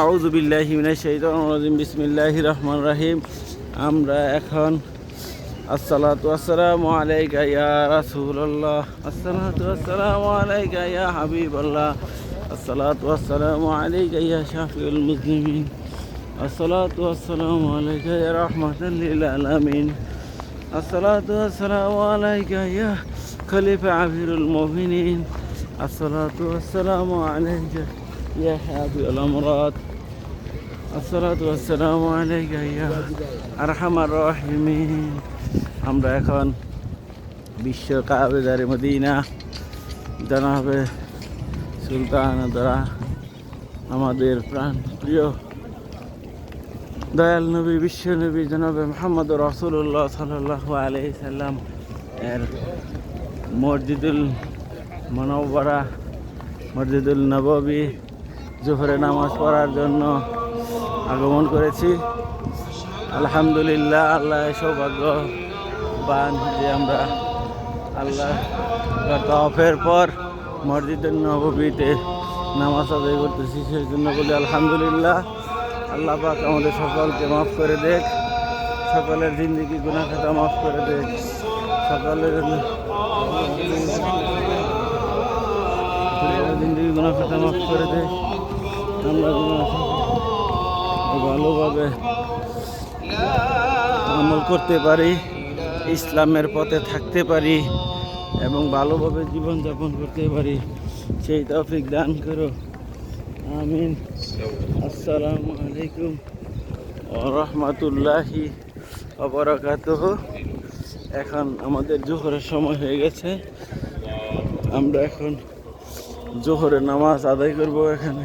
আউযু বিল্লাহি মিনাশ শাইতানির রাজিম বিসমিল্লাহির আমরা এখন, আসসালাতু আসসালামু আলাইকা ইয়া রাসূলুল্লাহ। আসসালাতু আসসালামু আলাইকা ইয়া হাবিবাল্লাহ। আসসালাতু আসসালামু আলাইকা ইয়া শাফিউল মুসলিমিন। আসসালাতু আসসালামু আলাইকা ইয়া রাহমাতাল লিল আলামিন। আসসালাতু আসসালামু আলাইকা ইয়া খলিফা আমিরুল মুমিনিন। আসসালাতু আসসালামু আলাইকা ইয়া হাবিবুল আমরাত আসসালাতু আসসালামু আলাইকা ইয়া আরহামার রাহিমিন আমরা এখন বিশ্ব কাবেদারে মদিনা, জানাবে সুলতান দ্বারা আমাদের প্রাণ প্রিয় দয়াল নবী, বিশ্ব নবী জনাবে মোহাম্মদ রসুল্লাহ সাল্লাহ আলি সাল্লাম এর মসজিদুল মনোবরা মসজিদুল নববী জোহরে নামাজ পড়ার জন্য আগমন করেছি। আলহামদুলিল্লাহ, আল্লাহ সৌভাগ্য বান যে আমরা আল্লাহ তফের পর মসজিদের নববীতে নামাজ আদায় করতেছি সেই জন্য বলি আলহামদুলিল্লাহ। আল্লাহ পাক আমাদের সকলকে মাফ করে দেখ, সকলের জিন্দগি গুণা খাতা মাফ করে দেখ, সকলের জিন্দগি গুণা খাতা মাফ করে দেখ। আমরা ভালোভাবে আমল করতে পারি, ইসলামের পথে থাকতে পারি এবং ভালোভাবে জীবনযাপন করতে পারি। সেই তৌফিক দান করো। আমিন। আসসালামু আলাইকুম রহমতুল্লাহি অবরাকাত এখন আমাদের জোহরের সময় হয়ে গেছে। আমরা এখন জোহরের নামাজ আদায় করব এখানে।